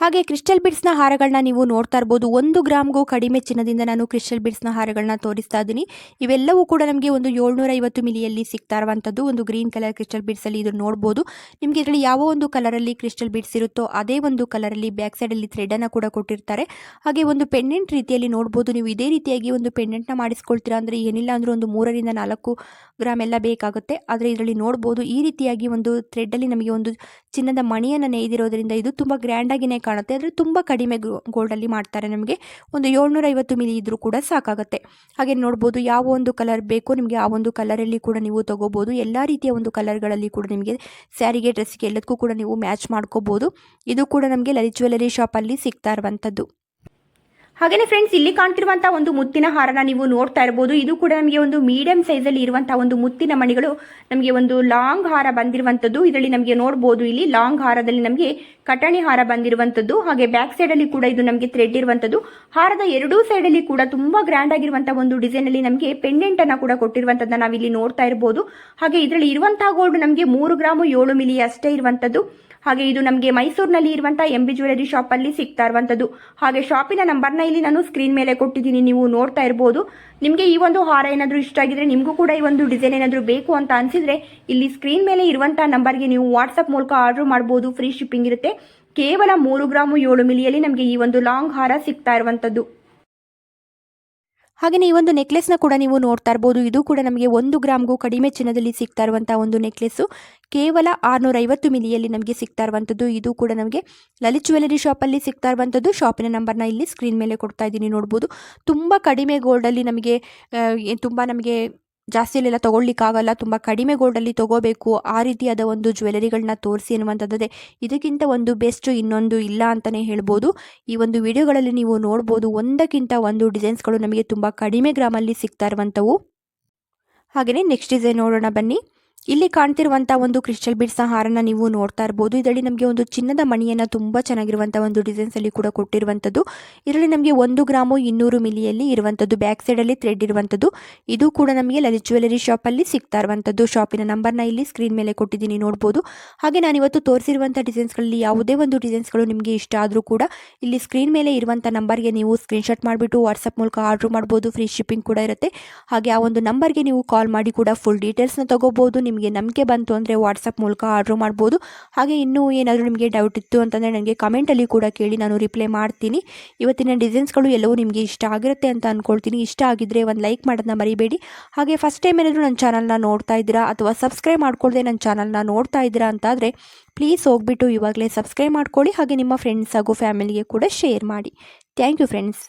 A: ಹಾಗೆ ಕ್ರಿಸ್ಟಲ್ ಬಿಡ್ಸ್ನ ಹಾರಗಳನ್ನ ನೀವು ನೋಡ್ತಾ ಇರ್ಬೋದು. ಒಂದು ಗ್ರಾಮ್ಗೂ ಕಡಿಮೆ ಚಿನ್ನದಿಂದ ನಾನು ಕ್ರಿಸ್ಟಲ್ ಬಿಡ್ಸ್ನ ಹಾರಗಳನ್ನ ತೋರಿಸ್ತಾ ಇದ್ದೀನಿ. ಇವೆಲ್ಲವೂ ಕೂಡ ನಮಗೆ ಒಂದು ಏಳ್ನೂರ ಐವತ್ತು ಮಿಲಿಯಲ್ಲಿ ಸಿಗ್ತಾ ಇರುವಂಥದ್ದು. ಒಂದು ಗ್ರೀನ್ ಕಲರ್ ಕ್ರಿಸ್ಟಲ್ ಬಿಡ್ಸಲ್ಲಿ ಇದು ನೋಡ್ಬೋದು. ನಿಮಗೆ ಇದರಲ್ಲಿ ಯಾವ ಒಂದು ಕಲರಲ್ಲಿ ಕ್ರಿಸ್ಟಲ್ ಬಿಡ್ಸ್ ಇರುತ್ತೋ ಅದೇ ಒಂದು ಕಲರಲ್ಲಿ ಬ್ಯಾಕ್ ಸೈಡಲ್ಲಿ ಥ್ರೆಡನ್ನು ಕೂಡ ಕೊಟ್ಟಿರ್ತಾರೆ. ಹಾಗೆ ಒಂದು ಪೆಂಡೆಂಟ್ ರೀತಿಯಲ್ಲಿ ನೋಡ್ಬೋದು. ನೀವು ಇದೇ ರೀತಿಯಾಗಿ ಒಂದು ಪೆಂಡೆಂಟ್ನ ಮಾಡಿಸ್ಕೊಳ್ತೀರಾ ಅಂದರೆ ಏನಿಲ್ಲ ಅಂದರೂ ಒಂದು ಮೂರರಿಂದ ನಾಲ್ಕು ಗ್ರಾಮ್ ಎಲ್ಲ ಬೇಕಾಗುತ್ತೆ. ಆದರೆ ಇದರಲ್ಲಿ ನೋಡ್ಬೋದು. ಈ ರೀತಿಯಾಗಿ ಒಂದು ಥ್ರೆಡ್ಡಲ್ಲಿ ನಮಗೆ ಒಂದು ಚಿನ್ನದ ಮಣಿಯನ್ನು ನೇಯ್ದಿರೋದ್ರಿಂದ ಇದು ತುಂಬ ಗ್ರ್ಯಾಂಡಾಗಿಯೇ ಕಾಣುತ್ತೆ. ಆದರೆ ತುಂಬ ಕಡಿಮೆ ಗೋಲ್ಡಲ್ಲಿ ಮಾಡ್ತಾರೆ ನಮಗೆ. ಒಂದು ಏಳ್ನೂರೈವತ್ತು ಮಿಲಿ ಇದ್ದರೂ ಕೂಡ ಸಾಕಾಗುತ್ತೆ. ಹಾಗೆ ನೋಡ್ಬೋದು ಯಾವ ಒಂದು ಕಲರ್ ಬೇಕೋ ನಿಮಗೆ ಆ ಒಂದು ಕಲರಲ್ಲಿ ಕೂಡ ನೀವು ತೊಗೋಬೋದು. ಎಲ್ಲ ರೀತಿಯ ಒಂದು ಕಲರ್ಗಳಲ್ಲಿ ಕೂಡ ನಿಮಗೆ ಸ್ಯಾರಿಗೆ ಡ್ರೆಸ್ಗೆ ಎಲ್ಲದಕ್ಕೂ ಕೂಡ ನೀವು ಮ್ಯಾಚ್ ಮಾಡ್ಕೋಬೋದು. ಇದು ಕೂಡ ನಮಗೆ ಲಲಿತ್ ಜ್ಯುವೆಲರಿ ಶಾಪಲ್ಲಿ ಸಿಗ್ತಾ ಇರುವಂಥದ್ದು.
B: ಹಾಗೇನೆ ಫ್ರೆಂಡ್ಸ್ ಇಲ್ಲಿ ಕಾಣ್ತಿರುವಂತಹ ಒಂದು ಮುತ್ತಿನ ಹಾರನ ನೀವು ನೋಡ್ತಾ ಇರಬಹುದು ಇದು ಕೂಡ ನಮಗೆ ಒಂದು ಮೀಡಿಯಂ ಸೈಜ್ ಅಲ್ಲಿ ಇರುವಂತಹ ಒಂದು ಮುತ್ತಿನ ಮಣಿಗಳು ನಮಗೆ ಒಂದು ಲಾಂಗ್ ಹಾರ ಬಂದಿರುವಂತದ್ದು. ಇದರಲ್ಲಿ ನಮಗೆ ನೋಡಬಹುದು ಇಲ್ಲಿ ಲಾಂಗ್ ಹಾರದಲ್ಲಿ ನಮಗೆ ಕಟಣಿ ಹಾರ ಬಂದಿರುವಂತದ್ದು. ಹಾಗೆ ಬ್ಯಾಕ್ ಸೈಡ್ ಅಲ್ಲಿ ಕೂಡ ಇದು ನಮಗೆ ಥ್ರೆಡ್ ಇರುವಂತದ್ದು. ಹಾರದ ಎರಡೂ ಸೈಡ್ ಅಲ್ಲಿ ಕೂಡ ತುಂಬಾ ಗ್ರ್ಯಾಂಡ್ ಆಗಿರುವಂತಹ ಒಂದು ಡಿಸೈನ್ ಅಲ್ಲಿ ನಮಗೆ ಪೆಂಡೆಂಟ್ ಅನ್ನ ಕೂಡ ಕೊಟ್ಟಿರುವಂತದ್ದನ್ನ ನಾವಿಲ್ಲಿ ನೋಡ್ತಾ ಇರಬಹುದು ಹಾಗೆ ಇದರಲ್ಲಿ ಇರುವಂತಹ ಗೋಲ್ಡ್ ನಮಗೆ ಮೂರು ಗ್ರಾಮು ಏಳು ಮಿಲಿ ಅಷ್ಟೇ ಇರುವಂತದ್ದು. ಹಾಗೆ ಇದು ನಮಗೆ ಮೈಸೂರಿನಲ್ಲಿ ಇರುವಂಥ ಎಂ ಬಿ ಜ್ಯುವೆಲರಿ ಶಾಪಲ್ಲಿ ಸಿಗ್ತಾ ಇರುವಂಥದ್ದು ಹಾಗೆ ಶಾಪಿನ ನಂಬರ್ನ ಇಲ್ಲಿ ನಾನು ಸ್ಕ್ರೀನ್ ಮೇಲೆ ಕೊಟ್ಟಿದ್ದೀನಿ, ನೀವು ನೋಡ್ತಾ ಇರಬಹುದು ನಿಮಗೆ ಈ ಒಂದು ಹಾರ ಏನಾದರೂ ಇಷ್ಟ ಆಗಿದ್ರೆ ನಿಮಗೂ ಕೂಡ ಈ ಒಂದು ಡಿಸೈನ್ ಏನಾದರೂ ಬೇಕು ಅಂತ ಅನಿಸಿದ್ರೆ ಇಲ್ಲಿ ಸ್ಕ್ರೀನ್ ಮೇಲೆ ಇರುವಂಥ ನಂಬರ್ಗೆ ನೀವು ವಾಟ್ಸಪ್ ಮೂಲಕ ಆರ್ಡರ್ ಮಾಡಬಹುದು ಫ್ರೀ ಶಿಪ್ಪಿಂಗ್ ಇರುತ್ತೆ. ಕೇವಲ ಮೂರು ಗ್ರಾಮು ಏಳು ಮಿಲಿಯಲ್ಲಿ ನಮಗೆ ಈ ಒಂದು ಲಾಂಗ್ ಹಾರ ಸಿಗ್ತಾ ಇರುವಂಥದ್ದು
A: ಹಾಗೆಯೇ ಈ ಒಂದು ನೆಕ್ಲೆಸ್ನ ಕೂಡ ನೀವು ನೋಡ್ತಾ ಇರ್ಬೋದು. ಇದು ಕೂಡ ನಮಗೆ ಒಂದು ಗ್ರಾಮ್ಗೂ ಕಡಿಮೆ ಚಿನ್ನದಲ್ಲಿ ಸಿಗ್ತಾ ಇರುವಂಥ ಒಂದು ನೆಕ್ಲೆಸ್ಸು ಕೇವಲ ಆರುನೂರೈವತ್ತು ಮಿಲಿಯಲ್ಲಿ ನಮಗೆ ಸಿಗ್ತಾ ಇರುವಂಥದ್ದು ಇದು ಕೂಡ ನಮಗೆ ಲಲಿತ್ ಜ್ಯುವೆಲರಿ ಶಾಪಲ್ಲಿ ಸಿಗ್ತಾ ಇರುವಂಥದ್ದು ಶಾಪಿನ ನಂಬರ್ನ ಇಲ್ಲಿ ಸ್ಕ್ರೀನ್ ಮೇಲೆ ಕೊಡ್ತಾ ಇದ್ದೀನಿ ನೋಡ್ಬೋದು. ತುಂಬ ಕಡಿಮೆ ಗೋಲ್ಡಲ್ಲಿ ನಮಗೆ ತುಂಬ ನಮಗೆ ಜಾಸ್ತಿಯಲ್ಲೆಲ್ಲ ತೊಗೊಳ್ಲಿಕ್ಕಾಗಲ್ಲ ತುಂಬ ಕಡಿಮೆ ಗೋಲ್ಡಲ್ಲಿ ತೊಗೋಬೇಕು, ಆ ರೀತಿಯಾದ ಒಂದು ಜ್ಯುವೆಲರಿಗಳನ್ನ ತೋರಿಸಿ ಅನ್ನುವಂಥದ್ದೇ ಇದಕ್ಕಿಂತ ಒಂದು ಬೆಸ್ಟ್ ಇನ್ನೊಂದು ಇಲ್ಲ ಅಂತಲೇ ಹೇಳ್ಬೋದು. ಈ ಒಂದು ವಿಡಿಯೋಗಳಲ್ಲಿ ನೀವು ನೋಡ್ಬೋದು, ಒಂದಕ್ಕಿಂತ ಒಂದು ಡಿಸೈನ್ಸ್ಗಳು ನಮಗೆ ತುಂಬ ಕಡಿಮೆ ಗ್ರಾಮಲ್ಲಿ ಸಿಗ್ತಾ ಇರುವಂಥವು. ಹಾಗೆಯೇ ನೆಕ್ಸ್ಟ್ ಡಿಸೈನ್ ನೋಡೋಣ ಬನ್ನಿ. ಇಲ್ಲಿ ಕಾಣ್ತಿರುವಂತಹ ಒಂದು ಕ್ರಿಸ್ಟಲ್ ಬಿಡ್ಸ್ನ ಹಾರನ ನೀವು ನೋಡ್ತಾ ಇರಬಹುದು ಇದರಲ್ಲಿ ನಮಗೆ ಒಂದು ಚಿನ್ನದ ಮಣಿಯನ್ನ ತುಂಬಾ ಚೆನ್ನಾಗಿರುವಂತಹ ಒಂದು ಡಿಸೈನ್ಸಲ್ಲಿ ಕೂಡ ಕೊಟ್ಟಿರುವಂತದ್ದು ಇದರಲ್ಲಿ ನಮಗೆ ಒಂದು ಗ್ರಾಮು ಇನ್ನೂರು ಮಿಲಿಯಲ್ಲಿ ಇರುವಂತದ್ದು ಬ್ಯಾಕ್ ಸೈಡ್ ಅಲ್ಲಿ ಥ್ರೆಡ್ ಇರುವಂತದ್ದು ಇದು ಕೂಡ ನಮಗೆ ಲಲಿತ್ ಜ್ಯುವೆಲರಿ ಶಾಪ್ ಅಲ್ಲಿ ಸಿಗ್ತಾ ಇರುವಂತದ್ದು ಶಾಪಿನ ನಂಬರ್ನ ಇಲ್ಲಿ ಸ್ಕ್ರೀನ್ ಮೇಲೆ ಕೊಟ್ಟಿದ್ದೀನಿ ನೋಡಬಹುದು ಹಾಗೆ ನಾನು ಇವತ್ತು ತೋರಿಸಿರುವಂತಹ ಡಿಸೈನ್ಸ್ಗಳಲ್ಲಿ ಯಾವುದೇ ಒಂದು ಡಿಸೈನ್ಸ್ಗಳು ನಿಮಗೆ ಇಷ್ಟ ಆದರೂ ಕೂಡ ಇಲ್ಲಿ ಸ್ಕ್ರೀನ್ ಮೇಲೆ ಇರುವಂತಹ ನಂಬರ್ಗೆ ನೀವು ಸ್ಕ್ರೀನ್ ಶಾಟ್ ಮಾಡಿಬಿಟ್ಟು ವಾಟ್ಸಪ್ ಮೂಲಕ ಆರ್ಡ್ರ್ ಮಾಡಬಹುದು ಫ್ರೀ ಶಿಪ್ಪಿಂಗ್ ಕೂಡ ಇರುತ್ತೆ. ಹಾಗೆ ಆ ಒಂದು ನಂಬರ್ಗೆ ನೀವು ಕಾಲ್ ಮಾಡಿ ಕೂಡ ಫುಲ್ ಡೀಟೇಲ್ಸ್ನ ತೊಗೋಬೋದು. ನಿಮಗೆ ನಂಬಿಕೆ ಬಂತು ಅಂದರೆ ವಾಟ್ಸಪ್ ಮೂಲಕ ಆರ್ಡ್ರ್ ಮಾಡ್ಬೋದು. ಹಾಗೆ ಇನ್ನೂ ಏನಾದರೂ ನಿಮಗೆ ಡೌಟ್ ಇತ್ತು ಅಂತಂದರೆ ನನಗೆ ಕಮೆಂಟಲ್ಲಿ ಕೂಡ ಕೇಳಿ ನಾನು ರಿಪ್ಲೈ ಮಾಡ್ತೀನಿ. ಇವತ್ತಿನ ಡಿಸೈನ್ಸ್ಗಳು ಎಲ್ಲವೂ ನಿಮಗೆ ಇಷ್ಟ ಆಗಿರುತ್ತೆ ಅಂತ ಅಂದ್ಕೊಳ್ತೀನಿ ಇಷ್ಟ ಆಗಿದ್ದರೆ ಒಂದು ಲೈಕ್ ಮಾಡೋದನ್ನ ಮರಿಬೇಡಿ. ಹಾಗೆ ಫಸ್ಟ್ ಟೈಮ್ ಏನಾದರೂ ನನ್ನ ಚಾನಲ್ನ ನೋಡ್ತಾ ಇದ್ದೀರಾ ಅಥವಾ ಸಬ್ಸ್ಕ್ರೈಬ್ ಮಾಡ್ಕೊಳ್ಳದೆ ನನ್ನ ಚಾನಲ್ನ ನೋಡ್ತಾ ಇದ್ದೀರಾ ಅಂತಾದರೆ ಪ್ಲೀಸ್ ಹೋಗ್ಬಿಟ್ಟು ಇವಾಗಲೇ ಸಬ್ಸ್ಕ್ರೈಬ್ ಮಾಡ್ಕೊಳ್ಳಿ. ಹಾಗೆ ನಿಮ್ಮ ಫ್ರೆಂಡ್ಸ್ ಹಾಗೂ ಫ್ಯಾಮಿಲಿಗೆ ಕೂಡ ಶೇರ್ ಮಾಡಿ. Thank you friends